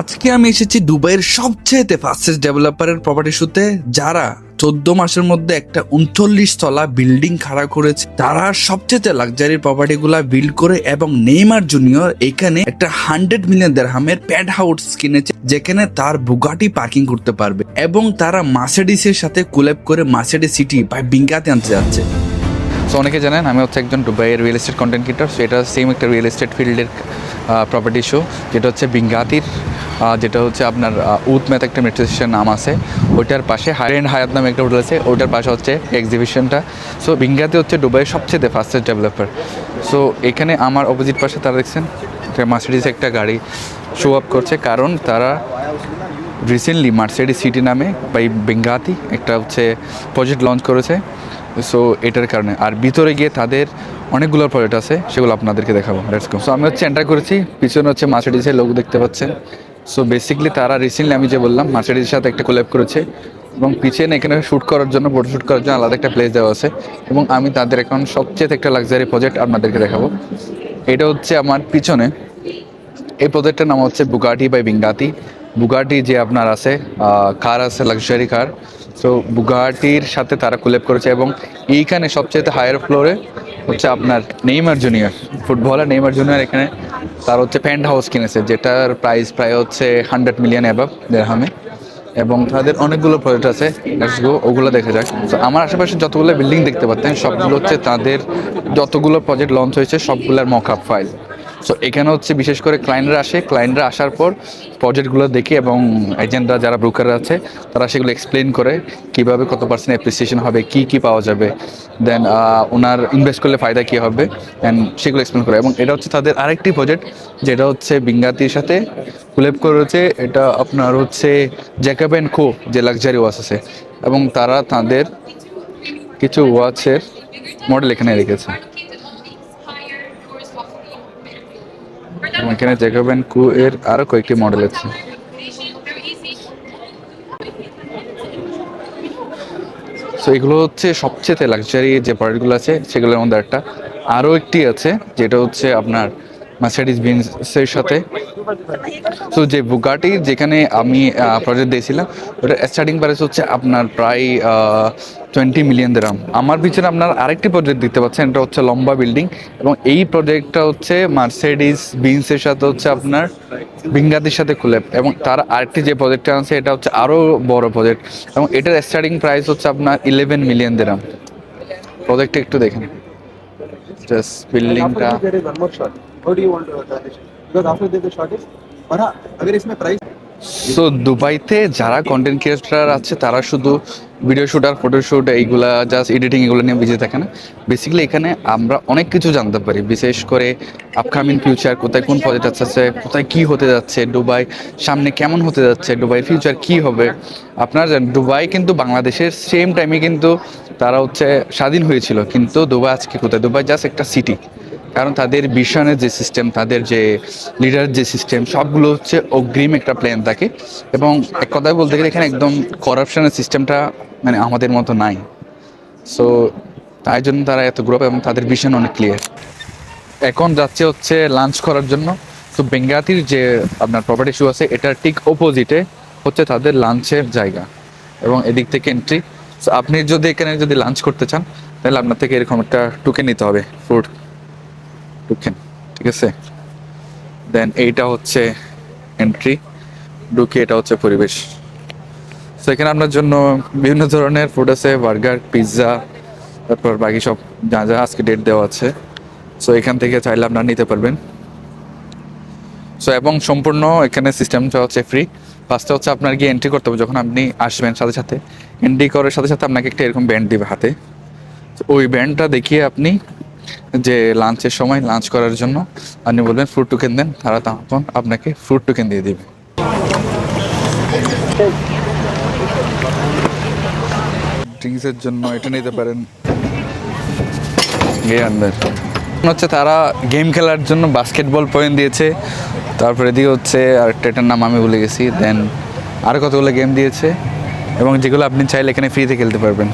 আজকে আমি এসেছি দুবাইয়ের সবচেয়ে ফাস্টেস্ট ডেভেলপারের প্রপার্টি শুতে যারা চোদ্দ মাসের মধ্যে একটা উনচল্লিশ তলা বিল্ডিং খাড়া করেছে। তারা সবচেয়ে লাক্সারি প্রপার্টি গুলা বিল্ড করে এবং নেইমার জুনিয়র এখানে একটা হান্ড্রেড মিলিয়ন দেড়হামের প্যাড হাউস কিনেছে, যেখানে তার বুগাটি পার্কিং করতে পারবে এবং তারা মার্সেডিসের সাথে কোলেব করে মার্সেডিস সিটি বা বিঙ্গাতে আনতে যাচ্ছে। সো অনেকে জানেন, আমি হচ্ছে একজন দুবাইয়ের real estate content creator so এটা সেম একটা রিয়েল এস্টেট ফিল্ডের প্রপার্টি শো যেটা হচ্ছে বিঙ্গাতির যেটা হচ্ছে আপনার উথ ম্যাথ একটা মেট্রো স্টেশন নাম আছে। ওইটার পাশে হাই এন্ড হায়াত নামে একটা হোটেল আছে, ওইটার পাশে হচ্ছে এক্সিবিশনটা সো বিঙ্গাতি হচ্ছে দুবাইয়ের সবচেয়ে ফাস্টেস্ট ডেভেলপার সো এখানে আমার অপোজিট পাশে তারা দেখছেন মার্সিডিস একটা গাড়ি শো আপ করছে, কারণ তারা রিসেন্টলি মার্সিডিস সিটি নামে বাই বেঙ্গাতি একটা হচ্ছে প্রজেক্ট লঞ্চ করেছে। সো এটার কারণে। আর ভিতরে গিয়ে তাদের অনেকগুলো প্রজেক্ট আছে, সেগুলো আপনাদেরকে দেখাবো। লেটস গো সো আমি হচ্ছে এন্টার করেছি। পিছনে হচ্ছে মার্সিডিসের লোক দেখতে পাচ্ছেন। সো বেসিকলি তারা রিসেন্টলি আমি যে বললাম মার্সিডিসের সাথে একটা কোল্যাব করেছে। এবং পিছনে এখানে শ্যুট করার জন্য ফটো শ্যুট করার জন্য আলাদা একটা প্লেস দেওয়া আছে। এবং আমি তাদের এখন সবচেয়ে একটা লাক্সারি প্রজেক্ট আপনাদেরকে দেখাবো। এটা হচ্ছে আমার পিছনে। এই প্রজেক্টের নাম হচ্ছে বুগাটি বাই বিঙ্গাতি বুগাটি যে আপনার আছে কার আছে লাক্সারি কার সো বুগাটির সাথে তারা কোলেপ করেছে এবং এইখানে সবচেয়ে হায়ার ফ্লোরে হচ্ছে আপনার Neymar junior footballer Neymar junior এখানে। তার হচ্ছে প্যান্ট হাউস কিনেছে, যেটার প্রাইস প্রায় হচ্ছে হান্ড্রেড মিলিয়ন অ্যাবাভ দেড়হামে এবং তাদের অনেকগুলো প্রজেক্ট আছে ওগুলো দেখা যাক। তো আমার আশেপাশে যতগুলো বিল্ডিং দেখতে পাচ্ছেন, সবগুলো হচ্ছে তাদের যতগুলো প্রজেক্ট লঞ্চ হয়েছে, সবগুলোর মক আপ ফাইল সো এখানে হচ্ছে বিশেষ করে ক্লায়েন্টরা আসে। ক্লায়েন্টরা আসার পর প্রজেক্টগুলো দেখে এবং এজেন্টরা যারা ব্রোকাররা আছে, তারা সেগুলো এক্সপ্লেন করে কীভাবে কত পার্সেন্ট অ্যাপ্রিসিয়েশন হবে, কি কি পাওয়া যাবে। দেন ওনার ইনভেস্ট করলে ফায়দা কী হবে অ্যান্ড সেগুলো এক্সপ্লেন করে। এবং এটা হচ্ছে তাদের আরেকটি প্রজেক্ট যেটা হচ্ছে বিঙ্গাতির সাথে কুলেব করেছে। এটা আপনার হচ্ছে জ্যাকাব অ্যান্ড কো যে লাক্সারি ওয়াচ আছে। এবং তারা তাদের কিছু ওয়াচের মডেল এখানে রেখেছে। এখানে দেখাবেন? কু এর আরও কয়েকটি মডেল আছে। এগুলো হচ্ছে সবচেয়ে লাক্সারি যে প্রোডাক্টগুলো আছে, সেগুলোর মধ্যে একটা। আরও একটি আছে, যেটা হচ্ছে আপনার মার্সিডিস বেঞ্জের সাথে। তো যে বুগাটি যেখানে আমি প্রজেক্ট দিয়েছিলাম ওটা স্টার্টিং প্রাইস হচ্ছে আপনার প্রায় টোয়েন্টি মিলিয়ন দেরাম আমার পিছনে আপনার আরেকটি প্রজেক্ট দেখতে পাচ্ছেন, এটা হচ্ছে লম্বা বিল্ডিং এবং এই প্রজেক্টটা হচ্ছে মার্সিডিস বিনসের সাথে হচ্ছে আপনার বিঙ্গাতির সাথে খুলে। এবং তার আরেকটি যে প্রজেক্টটা আছে, এটা হচ্ছে আরও বড় প্রজেক্ট এবং এটার স্টার্টিং প্রাইস হচ্ছে আপনার ইলেভেন মিলিয়ন দেরাম প্রজেক্টটা একটু দেখেন। জাস্ট বিল্ডিংটা there is one more shot. How do you want to garnish it? Because after that the shot is और हाँ अगर इसमें प्राइस সো দুবাইতে যারা কন্টেন্ট ক্রিয়েটার আছে, তারা শুধু ভিডিও শ্যুট আর ফটোশ্যুট এইগুলা জাস্ট এডিটিং এগুলো নিয়ে বিজি থাকে না। বেসিক্যালি এখানে আমরা অনেক কিছু জানতে পারি। বিশেষ করে আপকামিং ফিউচার কোথায় কোন প্রজেক্ট আছে, কোথায় কি হতে যাচ্ছে দুবাই সামনে কেমন হতে যাচ্ছে দুবাই ফিউচার কি হবে? আপনার দুবাই কিন্তু বাংলাদেশের সেম টাইমে কিন্তু তারা হচ্ছে স্বাধীন হয়েছিল। কিন্তু দুবাই আজকে কোথায়? দুবাই জাস্ট একটা সিটি কারণ তাদের ভিশনের যে সিস্টেম তাদের যে লিডার যে সিস্টেম সবগুলো হচ্ছে অগ্রিম একটা প্ল্যান থাকে। এবং এক কথায় বলতে গেলে এখানে একদম করাপশনের সিস্টেমটা মানে আমাদের মতো নাই। সো তাই জন্য তারা এত গ্রুপ এবং তাদের ভিশন অনেক ক্লিয়ার এখন যাচ্ছে হচ্ছে লাঞ্চ করার জন্য। তো বেঙ্গাতির যে আপনার প্রপার্টি শু আছে, এটার ঠিক অপোজিটে হচ্ছে তাদের লাঞ্চের জায়গা এবং এদিক থেকে এন্ট্রি আপনি যদি এখানে যদি লাঞ্চ করতে চান, তাহলে আপনার থেকে এরকম একটা টুকে নিতে হবে ফুড ঢুকেন, ঠিক আছে? দেন এইটা হচ্ছে এন্ট্রি ঢুকে এটা হচ্ছে পরিবেশ। তো এখানে আপনার জন্য বিভিন্ন ধরনের ফুড আছে বার্গার পিৎজা তারপর বাকি সব যা যা আজকে ডেট দেওয়া আছে। সো এখান থেকে চাইলে আপনারা নিতে পারবেন। সো এবং সম্পূর্ণ এখানে সিস্টেমটা হচ্ছে ফ্রি ফার্স্টে হচ্ছে আপনার গিয়ে এন্ট্রি করতে হবে, যখন আপনি আসবেন সাথে সাথে। এন্ট্রি করার সাথে সাথে আপনাকে একটা এরকম ব্যান্ড দিবে হাতে। ওই ব্যান্ডটা দেখিয়ে আপনি যে লাঞ্চের সময় লাঞ্চ করার জন্য আপনি বলবেন ফ্রুট টোকেন দেন তারা তখন আপনাকে ফ্রুট টোকেন দিয়ে দিবে। ড্রিঙ্কসের জন্য এটা নিতে পারেন। আনবেন। হচ্ছে তারা গেম খেলার জন্য বাস্কেটবল পয়েন্ট দিয়েছে। তারপরে এদিকে হচ্ছে আর এটার নাম আমি ভুলে গেছি। দেন আর কতগুলো গেম দিয়েছে। এবং যেগুলো আপনি চাইলে এখানে ফ্রিতে খেলতে পারবেন।